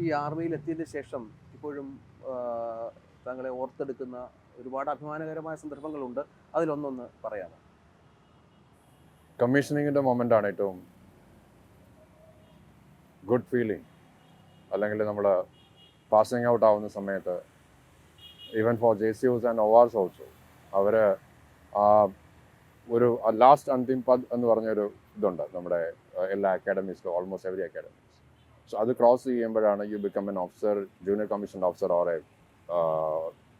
ഈ ആർമിയിൽ എത്തിയതിന് ശേഷം ഇപ്പോഴും ആ, താങ്കളെ ഓർത്തെടുക്കുന്ന ഒരുപാട് അഭിമാനകരമായ സന്ദർഭങ്ങളുണ്ട്. അതിലൊന്നൊന്ന് പറയാമോ? കമ്മീഷനിങ്ങിന്റെ മൊമെന്റ് ആണ് ഏറ്റവും ഗുഡ് ഫീലിംഗ്. അല്ലെങ്കിൽ നമ്മൾ പാസിങ് ഔട്ട് ആവുന്ന സമയത്ത് even for J C Os and ORs also അവർ ഒരു ലാസ്റ്റ് അന്തിം പദ് എന്ന് പറഞ്ഞൊരു ഇതുണ്ട് നമ്മുടെ എല്ലാ അക്കാഡമീസിലും ഓൾമോസ്റ്റ് എവറി അക്കാഡമീസ് സോ അത് ക്രോസ് ചെയ്യുമ്പോഴാണ് you become an officer junior commission officer or a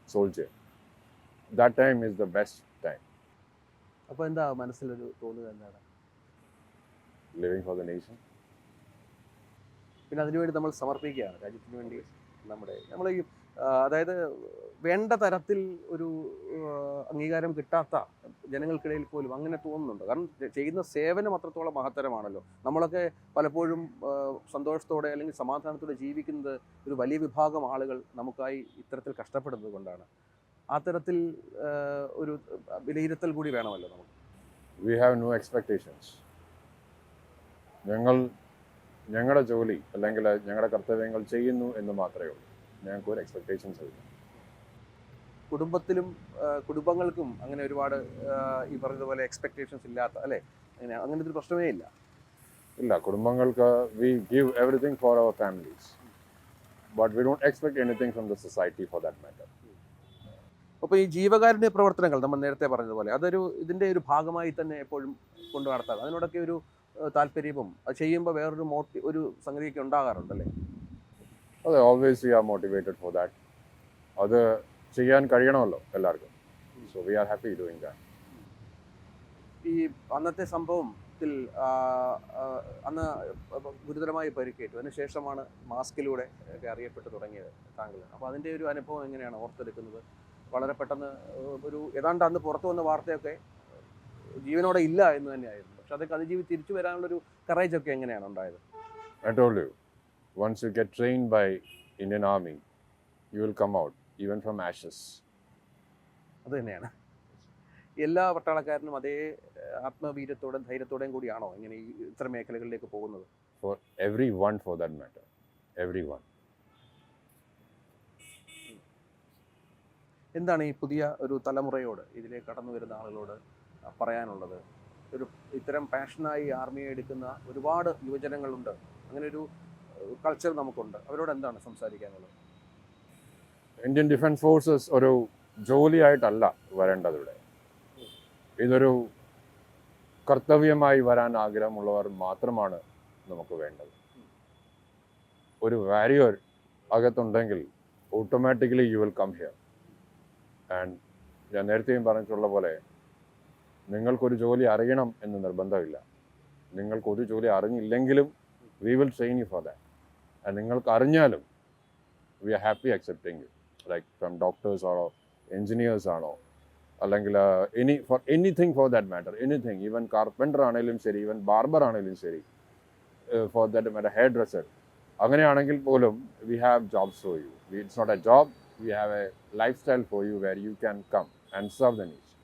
soldier that time is the best time അപ്പോൾ എന്താ മനസ്സിലൊരു തോന്നുക എന്താണ്? ലിവിങ് ഫോർ ദ നേഷൻ പിന്നെ അതിനുവേണ്ടി നമ്മൾ സമർപ്പിക്കുകയാണ്. രാജ്യത്തിന് വേണ്ടി നമ്മുടെ നമ്മൾ ഈ അതായത് വേണ്ട തരത്തിൽ ഒരു അംഗീകാരം കിട്ടാത്ത ജനങ്ങൾക്കിടയിൽ പോലും അങ്ങനെ തോന്നുന്നുണ്ട്. കാരണം ചെയ്യുന്ന സേവനം അത്രത്തോളം മഹത്തരമാണല്ലോ. നമ്മളൊക്കെ പലപ്പോഴും സന്തോഷത്തോടെ അല്ലെങ്കിൽ സമാധാനത്തോടെ ജീവിക്കുന്നത് ഒരു വലിയ വിഭാഗം ആളുകൾ നമുക്കായി ഇത്തരത്തിൽ കഷ്ടപ്പെടുന്നത് കൊണ്ടാണ്. ആ തരത്തിൽ ഒരു വിലയിരുത്തൽ കൂടി വേണമല്ലോ നമുക്ക്. വി ഹാവ് നോ എക്സ്പെക്ടേഷൻസ് ഞങ്ങൾ ഞങ്ങളുടെ ജോലി അല്ലെങ്കിൽ ഞങ്ങളുടെ കർത്തവ്യങ്ങൾ ചെയ്യുന്നു എന്ന് മാത്രമേ ഉള്ളൂ. ഞങ്ങൾക്ക് ഒരു എക്സ്പെക്ടേഷൻസ് ഇല്ല കുടുംബത്തിലും കുടുംബങ്ങൾക്കും അങ്ങനെ ഒരുപാട് ഈ പറഞ്ഞതുപോലെ എക്സ്പെക്ടേഷൻസ് ഇല്ലാത്ത അല്ലേ? അങ്ങനെ അങ്ങനത്തെ ഒരു പ്രശ്നമേ ഇല്ല. ഇല്ല കുടുംബങ്ങൾക്ക് we give everything for our families but we don't expect anything from the society for that matter അപ്പോൾ ഈ ജീവകാരുണ്യ പ്രവർത്തനങ്ങൾ നമ്മൾ നേരത്തെ പറഞ്ഞതുപോലെ അതൊരു ഇതിന്റെ ഒരു ഭാഗമായി തന്നെ എപ്പോഴും കൊണ്ടു നടത്താറ് അതിനോടൊക്കെ ഒരു താല്പര്യവും അത് ചെയ്യുമ്പോൾ വേറൊരു മോട്ടി ഒരു സംഗതിയൊക്കെ ഉണ്ടാകാറുണ്ടല്ലേ? അതെ always we are motivated for that അത് ചെയ്യാൻ കഴിയണമല്ലോ എല്ലാവർക്കും. So we are happy doing that ഈ അന്നത്തെ സംഭവത്തിൽ അന്ന് ഗുരുതരമായി പരിക്കേറ്റു. അതിനുശേഷമാണ് മാസ്കിലൂടെ ഒക്കെ അറിയപ്പെട്ടു തുടങ്ങിയത് താങ്കൾ. അപ്പോൾ അതിന്റെ ഒരു അനുഭവം എങ്ങനെയാണ് ഓർത്തെടുക്കുന്നത്? വളരെ പെട്ടെന്ന് ഒരു ഏതാണ്ട് അന്ന് പുറത്തു വന്ന വാർത്തയൊക്കെ ജീവനോടെ ഇല്ല എന്ന് തന്നെയായിരുന്നു. പക്ഷെ അതൊക്കെ അതിജീവി തിരിച്ചു വരാനുള്ളൊരു കറേജ് ഒക്കെ എങ്ങനെയാണ് ഉണ്ടായത്? Once you get trained by Indian Army, you will come out even from ashes. അത് തന്നെയാണ്. എല്ലാ പട്ടാളക്കാരനും അതേ ആത്മവീര്യത്തോടും ധൈര്യത്തോടെയും കൂടിയാണോ ഇങ്ങനെ ഈ ഇത്തരം മേഖലകളിലേക്ക് പോകുന്നത്? For every one for that matter every one എന്താണ് ഈ പുതിയ ഒരു തലമുറയോട് ഇതിലേക്ക് കടന്നു വരുന്ന ആളുകളോട് പറയാനുള്ളത്? ഒരു ഇത്തരം പാഷനായി ആർമിയെ എടുക്കുന്ന ഒരുപാട് യുവജനങ്ങളുണ്ട്. അങ്ങനെ ഒരു കൾച്ചർ നമുക്കുണ്ട്. അവരോട് എന്താണ് സംസാരിക്കാനുള്ളത്? ഇന്ത്യൻ ഡിഫൻസ് ഫോഴ്സസ് ഒരു ജോലിയായിട്ടല്ല വരേണ്ടത് ഇവിടെ ഇതൊരു കർത്തവ്യമായി വരാൻ ആഗ്രഹമുള്ളവർ മാത്രമാണ് നമുക്ക് വേണ്ടത്. ഒരു warrior അകത്തുണ്ടെങ്കിൽ automatically you will come here and ഞാൻ നേരത്തെയും പറഞ്ഞിട്ടുള്ള പോലെ നിങ്ങൾക്കൊരു ജോലി അറിയണം എന്ന് നിർബന്ധമില്ല. നിങ്ങൾക്കൊരു ജോലി അറിഞ്ഞില്ലെങ്കിലും we will train you for that നിങ്ങൾക്ക് അറിഞ്ഞാലും we are happy accepting you like from doctors ആണോ എൻജിനീയേഴ്സ് ആണോ? അല്ലെങ്കിൽ any for anything for that matter anything even carpenter ആണെങ്കിലും ശരി ഈവൻ ബാർബർ ആണെങ്കിലും ശരി for that matter hair dresser അങ്ങനെയാണെങ്കിൽ പോലും we have jobs for you it's not a job we have a life style for you where you can come and serve the needs